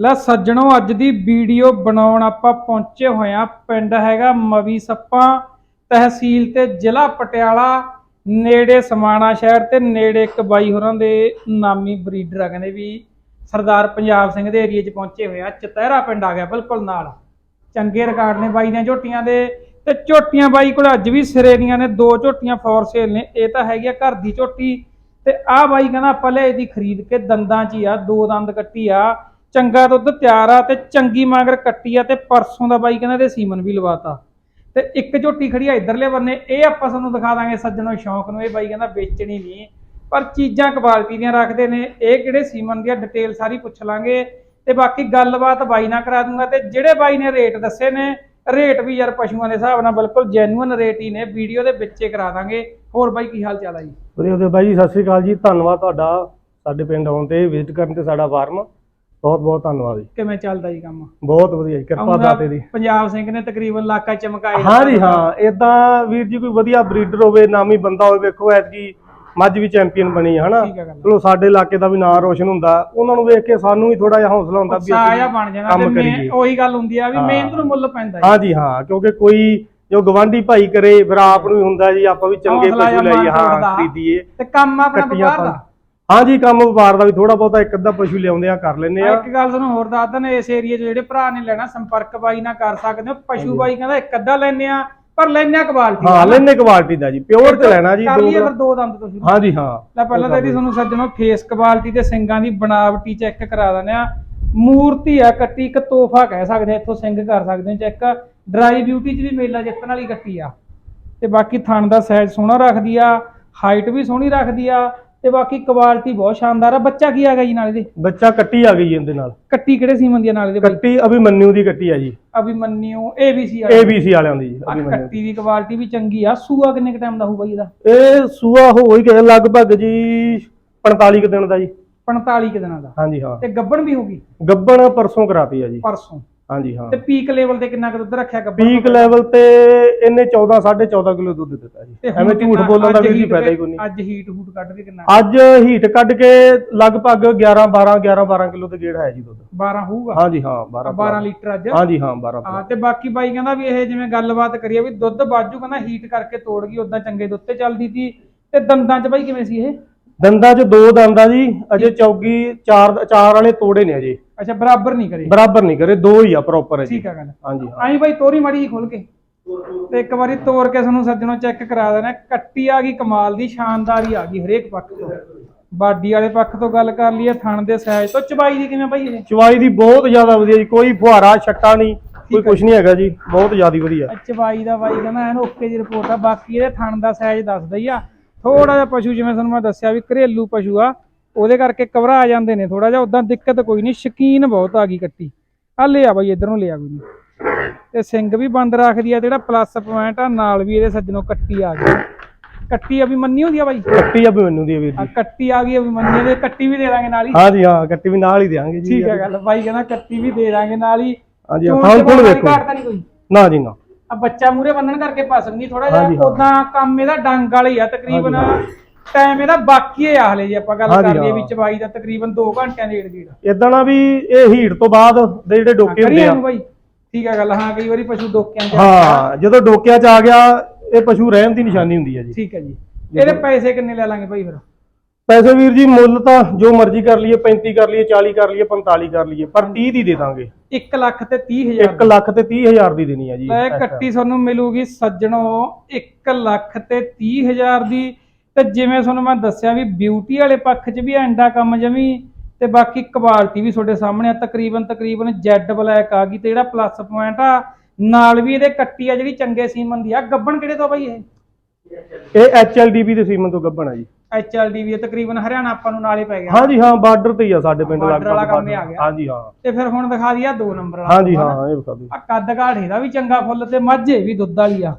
ਲੈ ਸੱਜਣੋ, ਅੱਜ ਦੀ ਵੀਡੀਓ ਬਣਾਉਣ ਆਪਾਂ ਪਹੁੰਚੇ ਹੋਏ ਆ ਪਿੰਡ ਹੈਗਾ ਮਵੀ ਸੱਪਾ ਤਹਿਸੀਲ ਤੇ ਜ਼ਿਲ੍ਹਾ ਪਟਿਆਲਾ, ਨੇੜੇ ਸਮਾਣਾ ਸ਼ਹਿਰ ਤੇ ਨੇੜੇ ਇੱਕ ਬਾਈ ਹੋਰਾਂ ਦੇ ਨਾਮੀ ਬਰੀਡਰ ਆ ਕਹਿੰਦੇ ਵੀ ਸਰਦਾਰ ਪੰਜਾਬ ਸਿੰਘ ਦੇ ਏਰੀਏ 'ਚ ਪਹੁੰਚੇ ਹੋਏ ਆ। ਚਤਹਿਰਾ ਪਿੰਡ ਆ ਗਿਆ ਬਿਲਕੁਲ ਨਾਲ। ਚੰਗੇ ਰਿਕਾਰਡ ਨੇ ਬਾਈ ਦੀਆਂ ਝੋਟੀਆਂ ਦੇ ਤੇ ਝੋਟੀਆਂ ਬਾਈ ਕੋਲ ਅੱਜ ਵੀ ਸਿਰੇ ਦੀਆਂ ਨੇ, ਦੋ ਝੋਟੀਆਂ ਫੋਰ ਸੇਲ ਨੇ, ਇਹ ਤਾਂ ਹੈਗੀ ਆ ਘਰ ਦੀ ਝੋਟੀ। ਤੇ ਆਹ ਬਾਈ ਕਹਿੰਦਾ ਆਪਾਂ ਲੈ ਇਹਦੀ ਖਰੀਦ ਕੇ ਦੰਦਾਂ 'ਚ ਹੀ ਆ, ਦੋ ਦੰਦ ਕੱਟੀ ਆ। ਚੰਗਾ ਦੁੱਧ ਤਿਆਰ ਆ ਤੇ ਚੰਗੀ ਮਾਂਗਰ ਕੱਟੀ ਆ ਤੇ ਪਰਸੋਂ ਦਾ ਬਾਈ ਕਹਿੰਦਾ ਤੇ ਸੀਮਨ ਵੀ ਲਵਾਤਾ। ਤੇ ਇੱਕ ਝੋਟੀ ਖੜੀ ਆ ਇਧਰਲੇ ਬੰਨੇ ਇਹ ਆਪਾਂ ਤੁਹਾਨੂੰ ਦਿਖਾ ਦਾਂਗੇ ਸੱਜਣੋ ਸ਼ੌਂਕ ਨੂੰ, ਇਹ ਬਾਈ ਕਹਿੰਦਾ ਵੇਚਣੀ ਨਹੀਂ। ਪਰ ਚੀਜ਼ਾਂ ਕੁਆਲਿਟੀ ਦੀਆਂ ਰੱਖਦੇ ਨੇ, ਇਹ ਕਿਹੜੇ ਸੀਮਨ ਦੀ ਡਿਟੇਲ ਸਾਰੀ ਪੁੱਛ ਲਾਂਗੇ। ਤੇ ਬਾਕੀ ਗੱਲਬਾਤ ਬਾਈ ਨਾਲ ਕਰਾ ਦੂੰਗਾ ਤੇ ਜਿਹੜੇ ਬਾਈ ਨੇ ਰੇਟ ਦੱਸੇ ਨੇ, ਰੇਟ ਵੀ ਯਾਰ ਪਸ਼ੂਆਂ ਦੇ ਹਿਸਾਬ ਨਾਲ ਬਿਲਕੁਲ ਜੈਨੂਇਨ ਰੇਟ ਹੀ ਨੇ, ਵੀਡੀਓ ਦੇ ਵਿੱਚ ਕਰਾ ਦਾਂਗੇ। ਹੋਰ ਬਾਈ ਕੀ ਹਾਲ ਚਾਲ ਆ ਜੀ? ਵਧੀਆ ਵਧੀਆ ਬਾਈ ਜੀ, ਸਤਿ ਸ੍ਰੀ ਅਕਾਲ ਜੀ, ਧੰਨਵਾਦ ਤੁਹਾਡਾ ਸਾਡੇ ਪਿੰਡ ਆਉਣ ਤੇ ਵਿਜ਼ਿਟ ਕਰਨ ਤੇ ਸਾਡਾ ਫਾਰਮ ਬਹੁਤ ਬਹੁਤ ਧੰਨਵਾਦ ਜੀ। ਕਿਵੇਂ ਚੱਲਦਾ ਜੀ ਕੰਮ? ਬਹੁਤ ਵਧੀਆ ਜੀ ਕਿਰਪਾ ਆਉਂਦਾ ਦਾਤੇ ਦੀ। ਪੰਜਾਬ ਸਿੰਘ ਨੇ ਤਕਰੀਬਨ ਇਲਾਕਾ ਚਮਕਾਏ ਹਾਂ ਜੀ ਹਾਂ ਇਦਾਂ ਵੀਰ ਜੀ ਕੋਈ ਵਧੀਆ ਬਰੀਡਰ ਹੋਵੇ ਨਾਮੀ ਬੰਦਾ ਹੋਵੇ ਵੇਖੋ ਐਤਕੀ ਮੱਝ ਵੀ ਚੈਂਪੀਅਨ ਬਣੀ ਹੈ ਹਨਾ? ਹੈ ਚਲੋ ਸਾਡੇ ਇਲਾਕੇ ਦਾ ਵੀ ਨਾਂ ਰੋਸ਼ਨ ਹੁੰਦਾ ਉਹਨਾਂ ਨੂੰ ਵੇਖ ਕੇ ਸਾਨੂੰ ਵੀ ਥੋੜਾ ਜਿਹਾ ਹੌਸਲਾ ਹੁੰਦਾ ਵੀ ਜਿਹਾ ਬਣ ਤੇ ਕੰਮ ਕਰੀਏ। ਉਹੀ ਗੱਲ ਹੁੰਦੀ ਆ ਵੀ ਹਾਂ। ਮਿਹਨਤ ਨੂੰ ਮੁੱਲ ਪੈਂਦਾ ਹਾਂ ਜੀ ਹਾਂ ਕਿਉਂਕਿ ਕੋਈ ਜੋ ਗਵਾਂਢੀ ਭਾਈ ਕਰੇ ਫਿਰ ਆਪ ਨੂੰ ਵੀ ਹੁੰਦਾ ਜੀ ਆਪਾਂ ਵੀ ਚੰਗੇ ਪਸ਼ੂ ਤੋੜਦਾ। ਹਾਂ ਖਰੀਦੀਏ ਤੇ ਕੰਮ ਆਪਣਾ ਵਪਾਰ ਦਾ। ਹਾਂ ਜੀ ਕੰਮ ਵਪਾਰ ਦਾ ਵੀ ਥੋੜਾ ਬਹੁਤਾ ਇੱਕ ਅੱਧਾ ਪਸ਼ੂ ਲਿਆਉਂਦੇ ਆ ਕਰ ਲੈਂਦੇ ਆ। ਇੱਕ ਗੱਲ ਤੁਹਾਨੂੰ ਹੋਰ ਦੱਸ ਦਿੰਦੇ ਇਸ ਏਰੀਆ 'ਚ ਜਿਹੜੇ ਭਰਾ ਨੇ ਲੈਣਾ ਸੰਪਰਕ ਬਾਈ ਨਾਲ ਕਰ ਸਕਦੇ ਹੋ ਪਸ਼ੂ ਬਾਈ ਕਹਿੰਦਾ ਇੱਕ ਅੱਧਾ ਲੈਣੇ ਆ ਪਰ ਲੈਣਾ ਕੁਆਲਿਟੀ ਹਾਂ ਲੈਨੇ ਕੁਆਲਿਟੀ ਦਾ ਜੀ ਪਿਓਰ ਤੇ ਲੈਣਾ ਜੀ ਦੋ ਫਿਰ ਦੋ ਦੰਦ ਤੋਂ ਸ਼ੁਰੂ ਹਾਂ। ਜੀ ਹਾਂ ਲੈ ਪਹਿਲਾਂ ਤਾਂ ਇਹਦੀ ਤੁਹਾਨੂੰ ਸੱਜਣੋ ਫੇਸ ਕੁਆਲਿਟੀ ਤੇ ਸਿੰਗਾਂ ਦੀ ਬਣਾਵਟੀ ਚੈੱਕ ਕਰਾ ਦਿੰਦੇ ਆ। ਮੂਰਤੀ ਆ ਕੱਟੀ ਇੱਕ ਤੋਹਫਾ ਕਹਿ ਸਕਦੇ ਆ ਇੱਥੋਂ ਸਿੰਘ ਕਰ ਸਕਦੇ ਹੋ ਚੈੱਕ ਡਰਾਈ ਬਿਊਟੀ 'ਚ ਵੀ ਮੇਲਾ ਜਿੱਤਣ ਵਾਲੀ ਕੱਟੀ ਆ। ਤੇ ਬਾਕੀ ਥਣ ਦਾ ਸਾਈਜ਼ ਸੋਹਣਾ ਰੱਖਦੀ ਆ ਹਾਈਟ ਵੀ ਸੋਹਣੀ ਰੱਖਦੀ ਆ ਤੇ ਬਾਕੀ ਕੁਆਲਿਟੀ ਬਹੁਤ ਸ਼ਾਨਦਾਰ ਆ। ਬੱਚਾ ਕੀ ਆ ਗਿਆ ਜੀ ਨਾਲ ਇਹਦੇ ਬੱਚਾ ਕੱਟੀ ਆ ਗਈ ਜੀ ਇਹਦੇ ਨਾਲ। ਕੱਟੀ ਕਿਹੜੇ ਸੀਮਨ ਦੀ ਆ ਨਾਲ ਇਹਦੇ ਬਾਈ? ਕੱਟੀ ਅਭਿਮਨਿਊ ਦੀ ਕੱਟੀ ਆ ਜੀ। ਅਭਿਮਨਿਊ ਏਬੀਸੀ ਆ ABC ਵਾਲਿਆਂ ਦੀ ਜੀ ਅਭਿਮਨਿਊ ਕੱਟੀ ਦੀ ਕੁਆਲਿਟੀ ਵੀ ਚੰਗੀ ਆ। ਸੂਆ ਕਿੰਨੇ ਕ ਟਾਈਮ ਦਾ ਹੋਊਗਾ ਜੀ ਇਹਦਾ? ਇਹ ਸੂਆ ਹੋ ਹੀ ਗਿਆ ਲਗਭਗ ਜੀ 45 ਕੁ ਦਿਨ ਦਾ ਜੀ। 45 ਕੁ ਦਿਨਾਂ ਦਾ। ਹਾਂਜੀ ਹਾਂ। ਤੇ ਗੱਬਣ ਵੀ ਹੋਗੀ ਗੱਬਣ ਪਰਸੋਂ ਕਰਾਤੀ ਆ ਜੀ। ਪਰਸੋਂ। ਹਾਂਜੀ ਹਾਂ। ਤੇ ਪੀਕ ਲੈਵਲ ਤੇ ਕਿੰਨਾ ਕੁ ਦੁੱਧ ਰੱਖਿਆ ਗੱਬਣ ਪੀਕ ਲੈਵਲ ਤੇ ਇਹਨੇ 14 14.5 ਕਿਲੋ ਦੁੱਧ ਦਿੱਤਾ ਜੀ। ਹੁਣ ਐਵੇਂ ਝੂਠ ਕਿੰਨਾ- ਬੋਲਣ ਦਾ ਅੱਜ ਵੀ ਜੀ heat ਫਾਇਦਾ ਹੀ ਕੋਈ ਨਹੀਂ। ਅੱਜ ਹੀਟ ਹੂਟ ਕੱਢ ਕੇ ਕਿੰਨਾ? ਅੱਜ ਹੀਟ ਕੱਢ ਕੇ ਲਗਭਗ 11 12 11 12 ਕਿਲੋ ਤੇ ਗੇੜ ਹੈ ਜੀ ਦੁੱਧ। 12 ਹੋਊਗਾ? ਹਾਂਜੀ ਹਾਂ 12 12 ਲੀਟਰ ਅੱਜ? ਹਾਂਜੀ ਹਾਂ 12 ਹਾਂ ਤੇ ਬਾਕੀ ਬਾਈ ਕਹਿੰਦਾ ਵੀ ਇਹ ਜਿਵੇਂ ਗੱਲਬਾਤ ਕਰੀਏ ਵੀ ਦੁੱਧ ਬਾਜੂ ਕਹਿੰਦਾ ਹੀਟ ਕਰਕੇ ਤੋੜ ਗਈ ਉਦਾਂ ਚੰਗੇ ਦੁੱਧ ਤੇ ਚੱਲਦੀ ਸੀ। ਤੇ ਦੰਦਾਂ 'ਚ ਬਾਈ ਕਿਵੇਂ ਸੀ ਇਹ? ਦੰਦਾਂ 'ਚ ਦੋ ਦੰਦਾਂ ਜੀ ਅਜੇ ਚੌਗੀ ਚਾਰ ਚਾਰ ਵਾਲੇ ਤੋੜੇ ਨੇ ਅਜੇ। ਅੱਛਾ ਬਰਾਬਰ ਨਹੀਂ ਕਰੇ। ਬਰਾਬਰ ਨਹੀਂ ਕਰੇ ਦੋ ਹੀ ਆ ਪ੍ਰੋਪਰ ਹੈ ਜੀ ਠੀਕ ਆ ਗੱਲ। ਹਾਂਜੀ ਹਾਂ। ਆਈ ਬਾਈ ਤੋਰੀ ਮੜੀ ਖੋਲ ਕੇ। ਤੇ ਇੱਕ ਵਾਰੀ ਤੋੜ ਕੇ ਤੁਹਾਨੂੰ ਸੱਜਣੋਂ ਚੈੱਕ ਕਰਾ ਦੇਣਾ। ਕੱਟੀ ਆ ਗਈ ਕਮਾਲ ਦੀ ਸ਼ਾਨਦਾਰੀ ਆ ਗਈ ਹਰੇਕ ਪੱਖ ਤੋਂ। ਬਾਡੀ ਵਾਲੇ ਪੱਖ ਤੋਂ ਗੱਲ ਕਰ ਲਈਏ ਥਣ ਦੇ ਸਾਈਜ਼ ਤੋਂ। ਚਬਾਈ ਦੀ ਕਿਵੇਂ ਬਾਈ ਇਹ? ਚਵਾਈ ਦੀ ਬਹੁਤ ਜ਼ਿਆਦਾ ਵਧੀਆ ਜੀ ਕੋਈ ਫੁਹਾਰਾ ਛੱਟਾ ਨਹੀਂ ਕੋਈ ਕੁਝ ਨਹੀਂ ਹੈਗਾ ਜੀ ਬਹੁਤ ਜ਼ਿਆਦਾ ਵਧੀਆ। ਚਬਾਈ ਦਾ ਬਾਈ ਕਹਿੰਦਾ ਐਨ ਓਕੇ ਦੀ ਰਿਪੋਰਟ ਆ। ਬਾਕੀ ਇਹਦੇ ਥਣ ਦਾ ਸਾਈਜ਼ ਦੱਸਦਾ ਹੀ ਆ। ਥੋੜਾ ਜਿਹਾ ਪਸ਼ੂ ਜਿਵੇਂ ਤੁਹਾਨੂੰ ਮੈਂ ਦੱਸਿਆ ਵੀ ਘਰੇਲੂ ਪਸ਼ੂ ਆ ਉਹਦੇ ਕਰਕੇ ਘਬਰਾ ਜਾਂਦੇ ਨੇ ਥੋੜਾ ਜਿਹਾ ਉਦਾਂ ਦਿੱਕਤ ਕੋਈ ਨਹੀਂ ਸ਼ਕੀਨ ਬਹੁਤ ਆ ਗਈ ਕੱਟੀ। ਆ ਲਿਆ ਬਾਈ ਇਧਰ ਨੂੰ ਲਿਆ ਕੋਈ ਨਹੀਂ। ਤੇ ਸਿੰਘ ਵੀ ਬੰਦ ਰੱਖਦੀ ਆ ਜਿਹੜਾ ਪਲੱਸ ਪੁਆਇੰਟ ਆ ਨਾਲ ਵੀ ਇਹਦੇ ਸੱਜਣੋਂ ਕੱਟੀ ਆ ਗਈ। ਕੱਟੀ ਅਭੀ ਮੰਨੀ ਹੁੰਦੀ ਆ ਬਾਈ? ਕੱਟੀ ਆ ਵੀ ਮੈਨੂੰ ਦੀ ਆ ਵੀਰ ਆ ਜੀ ਕੱਟੀ ਆ ਗਈ ਅਭੀ ਮੰਨੀ ਦੇ ਕੱਟੀ ਵੀ ਦੇ ਦਾਂਗੇ ਨਾਲ ਹੀ। ਹਾਂਜੀ ਹਾਂ ਕੱਟੀ ਵੀ ਨਾਲ ਹੀ ਦੇਾਂਗੇ ਜੀ। ਠੀਕ ਹੈ ਗੱਲ ਬਾਈ ਕਹਿੰਦਾ ਕੱਟੀ ਵੀ ਦੇ ਦਾਂਗੇ ਨਾਲ ਹੀ। ਹਾਂਜੀ ਹਾਂ ਚੋਣ ਥਾਂ ਚਬਾਉਣ ਕੋਲ ਵੇਖੋ। ਨਾ ਜੀ ਨਾ। ਆ ਬੱਚਾ ਮੂਰੇ ਬੰਨਣ ਕਰਕੇ ਪਸੰਦ ਨਹੀਂ ਥੋੜਾ ਹਾਂਜੀ, ਜਿਹਾ ਹਾਂ। ਉਦਾਂ ਕੰਮ ਇਹਦਾ ਡੰਗ ਵਾਲੀ ਆ ਤਕਰੀਬਨ। ਟਾਈਮ ਇਹਦਾ ਬਾਕੀ ਹੈ ਆ ਹਲੇ ਜੇ ਆਪਾਂ ਗੱਲ ਹਾਂਜੀ, ਕਰ ਲਈਏ ਹਾਂ। ਵਿੱਚ ਬਾਈ ਦਾ ਤਕਰੀਬਨ 2 ਘੰਟਿਆਂ ਦੇ ਏੜ ਗੇੜ। ਇਦਾਂ ਨਾ ਵੀ ਇਹ ਹੀਟ ਤੋਂ ਬਾਅਦ ਦੇ ਜਿਹੜੇ ਡੋਕੇ ਹੁੰਦੇ ਆ। ਬਾਈ। ਠੀਕ ਹੈ ਗੱਲ ਹਾਂ ਕਈ ਵਾਰੀ ਪਸ਼ੂ ਡੋਕਿਆਂ ਚ ਹਾਂ ਜਦੋਂ ਡੋਕਿਆਂ ਚ ਆ ਗਿਆ ਇਹ ਪਸ਼ੂ ਰਹਿਣ ਦੀ ਨਿਸ਼ਾਨੀ ਹੁੰਦੀ ਹੈ ਜੀ। ਠੀਕ ਹੈ ਜੀ। ਇਹਦੇ ਪੈਸੇ ਕਿੰਨੇ ਲੈ ਲਾਂਗੇ ਭਾਈ ਫਿਰ? ਪੈਸੇ ਵੀਰ ਜੀ ਮੁੱਲ ਤਾਂ ਜੋ ਮਰਜ਼ੀ ਕਰ ਲਈਏ 35 ਕਰ ਲਈਏ 40 ਕਰ ਲਈਏ 45 ਕਰ ਲਈਏ ਪਰ 30 ਦੀ ਦੇ ਦਾਂਗੇ। 1 ਲੱਖ ਤੇ 30000 1 ਲੱਖ ਤੇ 30 ਹਜ਼ਾਰ ਦੀ ਦੇਣੀ ਹੈ ਜੀ। time। ਕੱਟੀ ਤੁਹਾਨੂੰ ਮਿਲੂਗੀ ਸੱਜਣੋ 1 ਲੱਖ ਤੇ 30000 ਦੀ। ਤੇ ਜਿਵੇਂ ਤੁਹਾਨੂੰ ਮੈਂ ਦੱਸਿਆ ਵੀ ਬਿਊਟੀ ਵਾਲੇ ਪੱਖ 'ਚ ਵੀ ਐਂਡਾ ਕੰਮ ਜਮੀ ਤੇ ਬਾਕੀ ਕੁਆਲਿਟੀ ਵੀ ਤੁਹਾਡੇ ਸਾਹਮਣੇ ਆ। ਤਕਰੀਬਨ ਤਕਰੀਬਨ ਜੈਡ ਬਲੈਕ ਆ ਗਈ ਤੇ ਜਿਹੜਾ ਪਲੱਸ ਪੁਆਇੰਟ ਆ ਨਾਲ ਵੀ ਇਹਦੇ ਕੱਟੀ ਆ ਜਿਹੜੀ ਚੰਗੇ ਸੀਮਨ ਦੀ ਆ। ਗੱਬਣ ਕਿਹੜੇ ਤੋਂ ਬਾਈ ਇਹ? ਇਹ ਐਚਐਲਡੀਬੀ ਦੇ ਸੀਮਨ ਤੋਂ ਗੱਭਣ ਹੈ ਜੀ। ਐਚਐਲਡੀ ਵੀ ਆ, ਤਕਰੀਬਨ ਹਰਿਆਣਾ ਆਪਾਂ ਨੂੰ ਨਾਲੇ ਪੈ ਗਿਆ। ਹਾਂਜੀ ਹਾਂ ਬਾਰਡਰ ਤੇ ਹੀ ਆ ਸਾਡੇ ਪਿੰਡ Border ਵਾਲਾ ਕੰਮ ਆ। ਗਿਆ। ਹਾਂਜੀ ਹਾਂ। ਤੇ ਫਿਰ ਹੁਣ ਦਿਖਾ ਦਿਆ 2 ਨੰਬਰ ਵਾਲਾ ਹਾਂਜੀ ਹਾਂ ਇਹ ਬਤਾ ਦਿਓ। ਆ ਕੱਦ ਕਾਠ ਇਹਦਾ ਵੀ ਚੰਗਾ ਫੁੱਲ ਤੇ ਮਾਝੇ ਵੀ ਦੁੱਧ ਵਾਲੀ ਆ।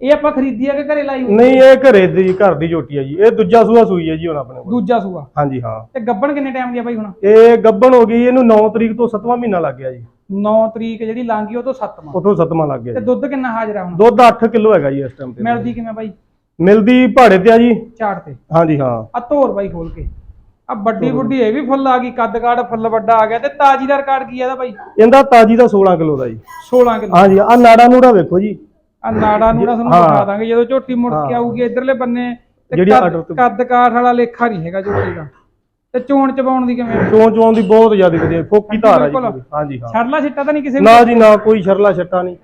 ਇਹ ਆਪਾਂ ਖਰੀਦੀ ਆ ਕਿ ਘਰੇ ਲਾਈ? ਨਹੀਂ ਇਹ ਘਰੇ ਦੀ ਘਰ ਦੀ ਝੋਟੀ ਹੈ ਜੀ। ਇਹ ਦੂਜਾ ਸੂਆ ਸੂਈ ਹੈ ਜੀ ਹੁਣ ਆਪਣੇ ਕੋਲ। ਦੂਜਾ ਸੂਆ। ਹਾਂਜੀ ਹਾਂ। ਤੇ ਗੱਬਣ ਕਿੰਨੇ ਟਾਈਮ ਦੀ ਆ ਬਾਈ ਹੁਣ? ਇਹ ਗੱਭਣ ਹੋ ਗਈ ਇਹਨੂੰ 9 ਤਰੀਕ ਤੋਂ 7ਵਾਂ ਮਹੀਨਾ ਲੱਗ ਗਿਆ ਜੀ। 9 ਤਰੀਕ ਜਿਹੜੀ ਲੰਘ ਗਈ ਉਹ ਤੋਂ 7ਵਾਂ ਉਥੋਂ 7ਵਾਂ ਲੱਗ ਗਿਆ ਤੇ ਜੀ। ਦੁੱਧ ਕਿੰਨਾ ਹਾਜ਼ਰ ਆ ਹੁਣ? ਦੁੱਧ 8 ਕਿਲੋ ਹੈਗਾ ਜੀ ਇਸ ਟਾਈਮ ਤੇ। ਮਿਲਦੀ ਕਿਵੇਂ ਬਾਈ? ਮਿਲਦੀ ਪਹਾੜੇ ਤੇ ਆ ਜੀ। ਝਾੜ ਤੇ? ਹਾਂਜੀ ਹਾਂ। ਆ ਧੋਰ ਬਾਈ ਖੋਲ ਕੇ। ਆ ਵੱਡੀ ਬੁੱਢੀ ਇਹ ਵੀ ਫੁੱਲ ਆ ਗਈ ਕੱਦ ਕਾਠ ਫੁੱਲ ਵੱਡਾ ਆ ਗਿਆ ਤੇ ਤਾਜੀ ਦਾ ਰਿਕਾਰਡ ਕੀ ਆ ਇਹਦਾ ਬਾਈ? ਇਹਦਾ ਤਾਜੀ ਦਾ 16 ਕਿਲੋ ਦਾ ਜੀ। 16 ਕਿਲੋ। ਹਾਂਜੀ ਆ ਨਾੜਾ ਨੂੜਾ ਵੇਖੋ ਜੀ। ਆ ਨਾੜਾ ਨੂੜਾ ਤੁਹਾਨੂੰ ਹਾਂ। ਦਿਖਾ ਦਾਂਗੇ ਜਦੋਂ ਝੋਟੀ ਮੁੜ ਕੇ। ਆਊਗੀ ਇਧਰਲੇ ਬੰਨੇ ਤੇ ਜਿਹੜੀ ਕੱਦ- ਆਰਡਰ ਤੋਂ- ਕੱਦ ਕਾਠ ਵਾਲਾ ਲੇਖਾ ਨਹੀਂ ਹੈਗਾ ਝੋਟੀ ਦਾ। ਤੇ ਚੋਣ ਚਬਾਉਣ ਦੀ ਕਿਵੇਂ? ਚੋਂ ਚੋਂ ਦੀ ਬਹੁਤ ਜ਼ਿਆਦਾ ਵਧੀਆ ਫੋਕੀ ਧਾਰ ਆ ਜੀ ਬਿਲਕੁਲ। ਪੂਰੀ। ਹਾਂਜੀ ਹਾਂ। ਛੜਲਾ ਛਿੱਟਾ ਤਾਂ ਨਹੀਂ ਕਿਸੇ ਨਾ ਜੀ ਨਾ ਕੋਈ ਸ਼ਰਲਾ ਛੱਟਾ ਨਹੀਂ।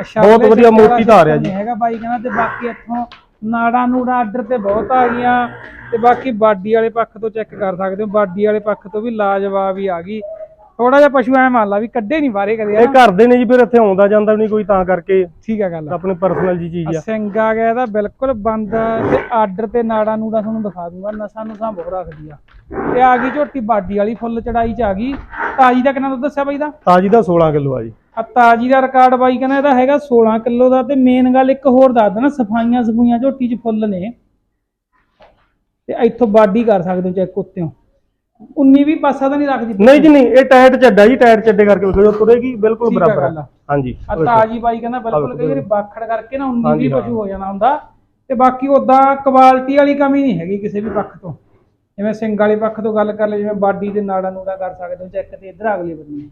ਅੱਛਾ, ਬਹੁਤ ਵਧੀਆ ਸਿੱਕੇ ਵਾਲਾ ਮੋਟੀ ਧਾਰ ਆ ਜੀ। ਨਹੀਂ ਹੈਗਾ ਬਾਈ ਕਹਿੰਦਾ ਤੇ ਬਾਕੀ ਇੱਥੋਂ ਨਾੜਾ ਨੂੜਾ ਆਰਡਰ ਤੇ ਬਹੁਤ ਆ ਗਈਆਂ। ਤੇ ਬਾਕੀ ਬਾਡੀ ਵਾਲੇ ਪੱਖ ਤੋਂ ਚੈੱਕ ਕਰ ਸਕਦੇ ਹੋ ਬਾਡੀ ਵਾਲੇ ਪੱਖ ਤੋਂ ਵੀ ਲਾਜਵਾਬ ਹੀ ਆ ਗਈ। ਥੋੜਾ ਜਿਹਾ ਪਸ਼ੂ ਐ ਮੰਨ ਲਾ ਵੀ ਕੱਢੇ ਨਹੀਂ ਬਾਰੇ ਕਦੇ ਇਹ ਘਰ ਦੇ ਨੇ ਜੀ ਫਿਰ ਇੱਥੇ ਆਉਂਦਾ ਜਾਂਦਾ ਵੀ ਨਹੀਂ ਕੋਈ ਤਾਂ ਕਰਕੇ। ਠੀਕ ਆ ਗੱਲ ਆਪਣੇ ਪਰਸਨਲ ਜੀ ਚੀਜ਼ ਆ। ਸਿੰਘ ਆ ਗਿਆ ਇਹਦਾ ਬਿਲਕੁਲ ਬੰਦ ਤੇ ਆਰਡਰ ਤੇ ਨਾੜਾ ਨੂੜਾ ਤੁਹਾਨੂੰ ਦਿਖਾ ਦੂੰਗਾ ਨਸਾਂ ਨੂਸਾਂ ਬਹੁਤ ਰੱਖਦੀ ਆ। ਤੇ ਆ ਗਈ ਝੋਟੀ ਬਾਡੀ ਵਾਲੀ ਫੁੱਲ ਚੜਾਈ ਚ ਆ ਗਈ। ਤਾਜੀ ਦਾ ਕਿੰਨਾ ਦੁੱਧ ਦੱਸਿਆ ਬਾਈ ਦਾ? ਤਾਜੀ ਦਾ 16 ਕਿਲੋ ਆ ਜੀ। ਆ ਤਾਜੀ ਦਾ ਰਿਕਾਰਡ ਬਾਈ ਕਹਿੰਦਾ ਇਹਦਾ ਹੈਗਾ 16 ਕਿਲੋ ਦਾ ਤੇ ਮੇਨ ਗੱਲ ਇੱਕ ਹੋਰ ਦੱਸ ਦੇਣਾ ਸਫਾਈਆਂ ਸਫੂਈਆਂ ਝੋਟੀ 'ਚ ਫੁੱਲ ਨੇ। ਤੇ ਇੱਥੋਂ ਬਾਡੀ ਕਰ ਸਕਦੇ ਹੋ ਚੈੱਕ ਉੱਤੇੋਂ 19 ਵੀ ਪਾਸਾ ਤਾਂ ਨਹੀਂ ਰੱਖਦੀ ਨਹੀਂ ਜੀ ਨਹੀਂ ਇਹ ਟਾਇਰ ਚੱਡਾ ਜੀ ਟਾਇਰ ਚੱਡੇ ਕਰਕੇ ਵੇਖੋ ਜੋ ਤੁਰੇਗੀ ਬਿਲਕੁਲ ਬਰਾਬਰ। ਹਾਂਜੀ ਆ ਤਾਜੀ ਬਾਈ ਕਹਿੰਦਾ ਬਿਲਕੁਲ ਕਈ ਵਾਰੀ ਬਾਖੜ ਕਰਕੇ ਨਾ 19 ਵੀ। ਪਸ਼ੂ ਹੋ ਜਾਣਾ ਹੁੰਦਾ। ਤੇ ਬਾਕੀ ਉਦਾਂ ਕੁਆਲਿਟੀ ਵਾਲੀ ਕਮੀ ਨਹੀਂ ਹੈਗੀ ਕਿਸੇ ਵੀ ਪੱਖ ਤੋਂ। ਜਿਵੇਂ ਸਿੰਘ ਵਾਲੇ ਪੱਖ ਤੋਂ ਗੱਲ ਕਰ ਲਈ ਜਿਵੇਂ ਬਾਡੀ ਦੇ ਨਾੜਾ ਨੂੜਾ ਕਰ ਸਕਦੇ ਹੋ ਚੈੱਕ ਤੇ ਇਧਰ ਅਗਲੇ ਬੰਨੇ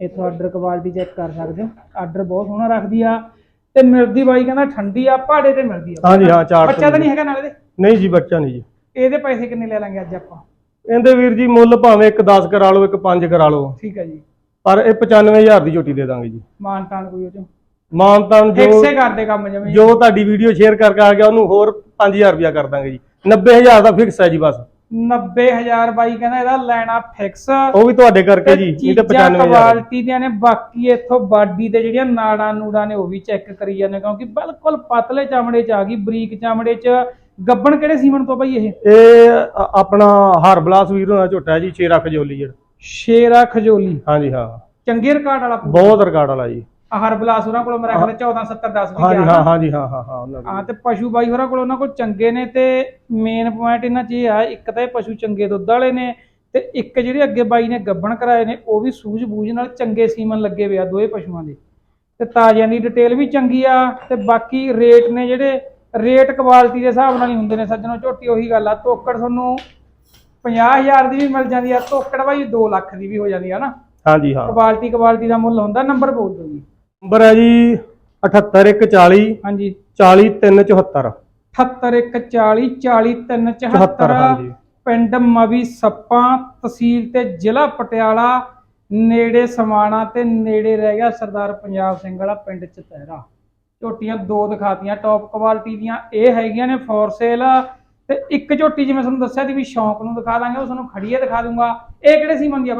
ਇਥੋਂ ਆਰਡਰ ਕੁਆਲਿਟੀ ਚੈੱਕ ਕਰ ਸਕਦੇ ਹੋ। ਆਰਡਰ ਬਹੁਤ ਸੋਹਣਾ ਰੱਖਦੀ ਆ। ਤੇ ਮਿਲਦੀ ਬਾਈ ਕਹਿੰਦਾ ਠੰਡੀ ਆ ਪਹਾੜੇ ਤੇ ਮਿਲਦੀ ਆ। ਹਾਂਜੀ ਹਾਂ ਚਾਰ ਬੱਚਾ ਤਾਂ ਨਹੀਂ ਹੈਗਾ ਨਾਲੇ ਦੇ? ਨਹੀਂ ਜੀ ਬੱਚਾ ਨਹੀਂ ਜੀ। ਇਹਦੇ ਪੈਸੇ ਕਿੰਨੇ ਲੈ ਲਾਂਗੇ ਅੱਜ ਆਪਾਂ? ਇਹਦੇ ਵੀਰ ਜੀ ਮੁੱਲ ਭਾਵੇਂ ਇੱਕ 10 ਕਰਾ ਲਓ ਇੱਕ 5 ਕਰਾ ਲਓ। ਠੀਕ ਹੈ ਜੀ। ਪਰ ਇਹ 95000 ਦੀ ਝੋਟੀ ਦੇ ਦਾਂਗੇ ਜੀ। ਮਾਨ ਤਾਨ ਕੋਈ ਉਹ ਚੋਂ? ਮਾਨਤਾਨ ਜੋ ਫਿਕਸੇ ਕਰਦੇ ਕੰਮ ਜਿਵੇਂ। ਜੋ ਤੁਹਾਡੀ ਵੀਡੀਓ ਸ਼ੇਅਰ ਕਰਕੇ ਆ ਗਿਆ ਉਹਨੂੰ ਹੋਰ 5000 ਰੁਪਇਆ ਕਰ ਦਾਂਗੇ ਜੀ। 90000 ਦਾ ਫਿਕਸ ਹੈ ਜੀ ਬਸ। 90000 ਬਾਈ ਕਹਿੰਦਾ ਇਹਦਾ ਲੈਣਾ ਫਿਕਸ ਉਹ ਵੀ ਤੁਹਾਡੇ ਕਰਕੇ ਜੀ ਨਹੀਂ ਤੇ ਚੀਜ਼ਾਂ 95000 ਕੁਆਲਿਟੀ ਦੀਆਂ ਨੇ ਬਾਕੀ ਇੱਥੋਂ ਬਾਡੀ ਤੇ ਜਿਹੜੀਆਂ ਨਾੜਾਂ ਨੂੜਾਂ ਨੇ ਉਹ ਵੀ ਚੈੱਕ ਕਰੀ ਜਾਂਦੇ ਕਿਉਂਕਿ ਬਿਲਕੁਲ ਪਤਲੇ ਚਮੜੇ ਚ ਆ ਗਈ ਬਰੀਕ ਚਮੜੇ ਚ। ਗੱਬਣ ਕਿਹੜੇ ਸੀਮਨ ਤੋਂ ਬਾਈ ਇਹ? ਇਹ ਆਪਣਾ ਹਰਬਲਾਸ ਵੀਰ ਹੋਣਾ ਝੋਟਾ ਜੀ ਸ਼ੇਰਾ ਖਜੋਲੀ ਜਿਹੜਾ। ਸ਼ੇਰਾ ਖਜੋਲੀ। ਹਾਂਜੀ ਹਾਂ। ਚੰਗੇ ਰਿਕਾਰਡ ਵਾਲਾ ਬਹੁਤ ਰਿਕਾਰਡ ਵਾਲਾ ਜੀ। ਹਰ ਬਲਾਸ ਉਹਨਾਂ ਕੋਲ ਮੇਰਾ ਖਿਆਲ 14 70 10 ਵੀ ਹਾਂਜੀ ਗਿਆ ਹਾਂ ਹਾਂਜੀ ਹਾਂ ਹਾਂ ਹਾਂ ਉਹਨਾਂ ਹਾਂ ਤੇ ਪਸ਼ੂ ਬਾਈ ਹੋਰਾਂ ਕੋਲ ਉਹਨਾਂ ਕੋਲ ਚੰਗੇ ਨੇ ਤੇ ਮੇਨ ਪੁਆਇੰਟ ਇਹਨਾਂ 'ਚ ਇਹ ਆ ਇੱਕ ਤਾਂ ਇਹ ਪਸ਼ੂ ਚੰਗੇ ਦੁੱਧ ਵਾਲੇ ਨੇ ਤੇ ਇੱਕ ਜਿਹੜੇ ਅੱਗੇ ਬਾਈ ਨੇ ਗੱਬਣ ਕਰਾਏ ਨੇ ਉਹ ਵੀ ਸੂਝ-ਬੂਝ ਨਾਲ ਚੰਗੇ ਸੀਮਨ ਲੱਗੇ ਹੋਏ ਆ ਦੋਏ ਪਸ਼ੂਆਂ ਦੇ। ਤੇ ਤਾਜ਼ਿਆਂ ਦੀ ਡਿਟੇਲ ਵੀ ਚੰਗੀ ਆ ਤੇ ਬਾਕੀ ਰੇਟ ਨੇ ਜਿਹੜੇ ਰੇਟ ਕੁਆਲਿਟੀ ਦੇ ਹਿਸਾਬ ਨਾਲ ਹੀ ਹੁੰਦੇ ਨੇ ਸੱਜਣੋ ਝੋਟੀ ਉਹੀ ਗੱਲ ਆ ਤੋਕੜ ਤੁਹਾਨੂੰ 50000 ਦੀ ਵੀ ਮਿਲ ਜਾਂਦੀ ਆ ਤੋਕੜ ਬਾਈ 2 ਲੱਖ ਦੀ ਵੀ ਹੋ ਜਾਂਦੀ ਆ ਨਾ। ਹਾਂਜੀ ਹਾਂ। ਕੁਆਲਿਟੀ ਕੁਆਲਿਟੀ ਦਾ ਮੁੱਲ ਹੁੰਦਾ ਨੰਬਰ ਬੋਲ ਦਿਓ ਜੀ। ਨੰਬਰ ਹੈ ਜੀ 78140 ਹਾਂਜੀ। 40374 78140 40374 74 ਹਾਂਜੀ। ਪਿੰਡ ਮਵੀ ਸੱਪਾਂ ਤਹਿਸੀਲ ਤੇ ਜ਼ਿਲ੍ਹਾ ਪਟਿਆਲਾ ਨੇੜੇ ਸਮਾਣਾ ਤੇ ਨੇੜੇ ਰਹਿ ਗਿਆ ਸਰਦਾਰ ਪੰਜਾਬ ਸਿੰਘ ਵਾਲਾ ਪਿੰਡ ਚਤਹਿਰਾ। ਝੋਟੀਆਂ ਦੋ ਦਿਖਾਤੀਆਂ ਟੌਪ ਕੁਆਲਿਟੀ ਦੀਆਂ। ਇਹ ਹੈਗੀਆਂ ਨੇ ਫੋਰ ਸੇਲ ਤੇ ਇੱਕ ਝੋਟੀ ਜਿਵੇਂ ਤੁਹਾਨੂੰ ਦੱਸਿਆ ਸੀ ਵੀ ਸ਼ੌਂਕ ਨੂੰ ਦਿਖਾ ਦਾਂਗੇ ਉਹ ਤੁਹਾਨੂੰ ਖੜੀਏ ਦਿਖਾ ਦੂੰਗਾ। ਇਹ ਕਿਹੜੇ ਸੀਮਨ ਦੀ ਆ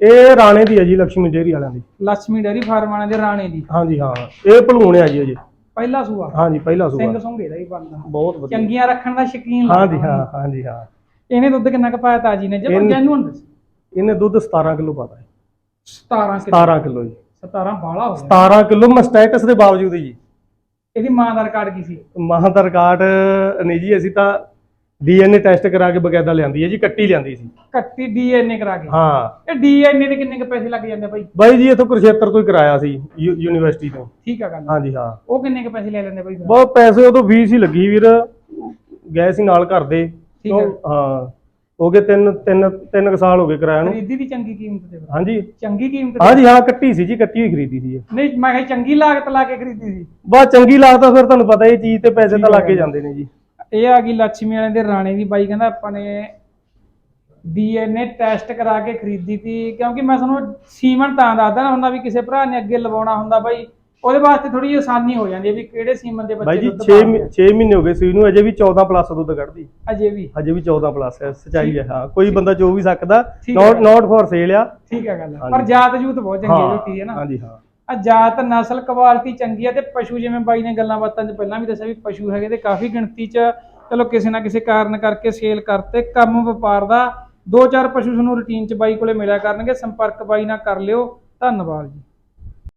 ਇਹ ਰਾਣੇ ਦੀ ਹੈ ਜੀ ਲక్ష్ਮੀ ਡੇਰੀ ਵਾਲਿਆਂ ਦੀ। ਲక్ష్ਮੀ ਡੇਰੀ ਫਾਰਮ ਵਾਲਿਆਂ ਦੇ ਰਾਣੇ ਦੀ। ਹਾਂਜੀ ਹਾਂ। ਇਹ ਭਲੂਣ ਹੈ ਜੀ ਅਜੇ ਪਹਿਲਾ ਸੂਆ? ਹਾਂਜੀ ਪਹਿਲਾ ਸੂਆ। ਸਿੰਘ ਸੁੰਘੇ ਦਾ ਹੀ ਬੰਦਾ ਬਹੁਤ ਵਧੀਆ। ਚੰਗੀਆਂ ਰੱਖਣ ਦਾ ਸ਼ਕੀਨ ਹਾਂਜੀ ਹਾਂ ਹਾਂਜੀ ਹਾਂ। ਇਹਨੇ ਦੁੱਧ ਕਿੰਨਾ ਕੁ ਪਾਇਆ ਤਾਜੀ ਨੇ? ਜਦ ਜੈਨੂਨ ਦੱਸ। ਇਹਨੇ ਦੁੱਧ 17 ਕਿਲੋ ਪਾਤਾ ਹੈ 17 ਕਿਲੋ। 17 ਕਿਲੋ ਜੀ। 17 ਬਾਲਾ ਹੋ ਗਿਆ। 17 ਕਿਲੋ ਮਸਟੈਟਸ ਦੇ ਬਾਵਜੂਦ ਜੀ। ਇਹਦੀ ਮਾਂ ਦਾ ਰਿਕਾਰਡ ਕੀ ਸੀ? ਮਾਂ ਦਾ ਰਿਕਾਰਡ ਨਹੀਂ ਜੀ ਅਸੀਂ ਤਾਂ ਡੀਐਨਏ ਟੈਸਟ ਕਰਾ ਕੇ ਬਕਾਇਦਾ ਲਿਆਂਦੀ ਹੈ ਜੀ ਕੱਟੀ ਲਿਆਂਦੀ ਸੀ। ਕੱਟੀ ਡੀਐਨਏ ਕਰਾ ਕੇ? ਹਾਂ। ਇਹ ਡੀਐਨਏ ਦੇ ਕਿੰਨੇ ਕੁ ਪੈਸੇ ਲੱਗ ਜਾਂਦੇ ਬਾਈ? ਬਾਈ ਜੀ ਇਥੋਂ ਕੁਰਸ਼ੇਤਰ ਤੋਂ ਹੀ ਕਰਾਇਆ ਸੀ ਯੂ- ਯੂਨੀਵਰਸਿਟੀ ਤੋਂ। ਠੀਕ ਆ ਗੱਲ। ਹਾਂਜੀ ਹਾਂ। ਉਹ ਕਿੰਨੇ ਕੁ ਪੈਸੇ ਲੈ ਲੈਂਦੇ ਬਾਈ ਫਿਰ? ਬਹੁਤ ਪੈਸੇ ਉਦੋਂ ਫੀਸ ਹੀ ਲੱਗੀ ਵੀਰ। ਗਏ ਸੀ ਨਾਲ ਘਰ ਦੇ। ਠੀਕ ਹੈ। ਹਾਂ। ਹੋ ਗਏ ਤਿੰਨ ਤਿੰਨ ਤਿੰਨ ਕੁ ਸਾਲ ਹੋ ਗਏ ਕਿਰਾਇਆ ਨੂੰ। ਖਰੀਦੀ ਦੀ ਚੰਗੀ ਕੀਮਤ ਤੇ ਫਿਰ। ਹਾਂਜੀ। ਚੰਗੀ ਕੀਮਤ ਤੇ? ਹਾਂਜੀ ਹਾਂ ਕੱਟੀ ਸੀ ਜੀ ਕੱਟੀ ਹੋਈ ਖਰੀਦੀ ਸੀ ਇਹ। ਨਹੀਂ ਮੈਂ ਕਿਹਾ ਚੰਗੀ ਲਾਗਤ ਲਾ ਕੇ ਖਰੀਦੀ ਸੀ। ਬਹੁਤ ਚੰਗੀ ਲੱਗਦਾ ਫਿਰ ਤੁਹਾਨੂੰ ਪਤਾ ਇਹ ਚੀਜ਼ ਤੇ ਪੈਸੇ ਤਾਂ ਲੱਗ ਜਾਂਦੇ ਨੇ ਜੀ। ਇਹ ਆ ਗਈ ਲక్ష్ਮੀ ਵਾਲੇ ਦੇ ਰਾਣੇ ਦੀ ਬਾਈ ਕਹਿੰਦਾ ਆਪਾਂ ਨੇ ਡੀਐਨਏ ਟੈਸਟ ਕਰਾ ਕੇ ਖਰੀਦੀ ਸੀ ਕਿਉਂਕਿ ਮੈਂ ਤੁਹਾਨੂੰ ਸੀਮਨ ਤਾਂ ਦੱਸਦਾ ਨਾ ਹੁੰਦਾ ਵੀ ਕਿਸੇ ਭਰਾ ਨੇ ਅੱਗੇ ਲਵਾਉਣਾ ਹੁੰਦਾ ਬਾਈ ਉਹਦੇ ਵਾਸਤੇ ਥੋੜੀ ਜਿਹੀ ਆਸਾਨੀ ਹੋ ਜਾਂਦੀ ਹੈ ਵੀ ਕਿਹੜੇ ਸੀਮਨ ਦੇ ਬੱਚੇ ਬਾਈ ਜੀ 6 6 ਮਹੀਨੇ ਹੋ ਗਏ ਸੂਈ ਨੂੰ ਅਜੇ ਵੀ 14 ਪਲੱਸ ਦੁੱਧ ਕੱਢਦੀ। ਅਜੇ ਵੀ। ਅਜੇ ਵੀ 14 ਪਲੱਸ ਹੈ ਸਚਾਈ ਹੈ ਹਾਂ ਕੋਈ ਬੰਦਾ ਜੋ ਵੀ ਸਕਦਾ ਨਾਟ ਨਾਟ ਫॉर ਸੇਲ ਆ। ਠੀਕ ਹੈ ਗੱਲ ਪਰ ਜਾਤ ਜੂਤ ਬਹੁਤ ਚੰਗੀ ਹੈ। ਹੈ ਨਾ? ਹਾਂਜੀ ਹਾਂ। ਆ ਜਾਤ ਨਸਲ ਕੁਆਲਿਟੀ ਚੰਗੀ ਆ ਤੇ ਪਸ਼ੂ ਜਿਵੇਂ ਬਾਈ ਨੇ ਗੱਲਾਂ ਬਾਤਾਂ 'ਚ ਪਹਿਲਾਂ ਵੀ ਦੱਸਿਆ ਵੀ ਪਸ਼ੂ ਹੈਗੇ ਤੇ ਕਾਫੀ ਗਿਣਤੀ 'ਚ ਚਲੋ ਕਿਸੇ ਨਾ ਕਿਸੇ ਕਾਰਨ ਕਰਕੇ ਸੇਲ ਕਰਤੇ। ਕੰਮ ਵਪਾਰ ਦਾ ਦੋ ਚਾਰ ਪਸ਼ੂ ਤੁਹਾਨੂੰ ਰੁਟੀਨ 'ਚ ਬਾਈ ਕੋਲੇ ਮਿਲਿਆ ਕਰਨਗੇ। ਸੰਪਰਕ ਬਾਈ ਨਾਲ ਕਰ ਲਿਓ। ਧੰਨਵਾਦ ਜੀ।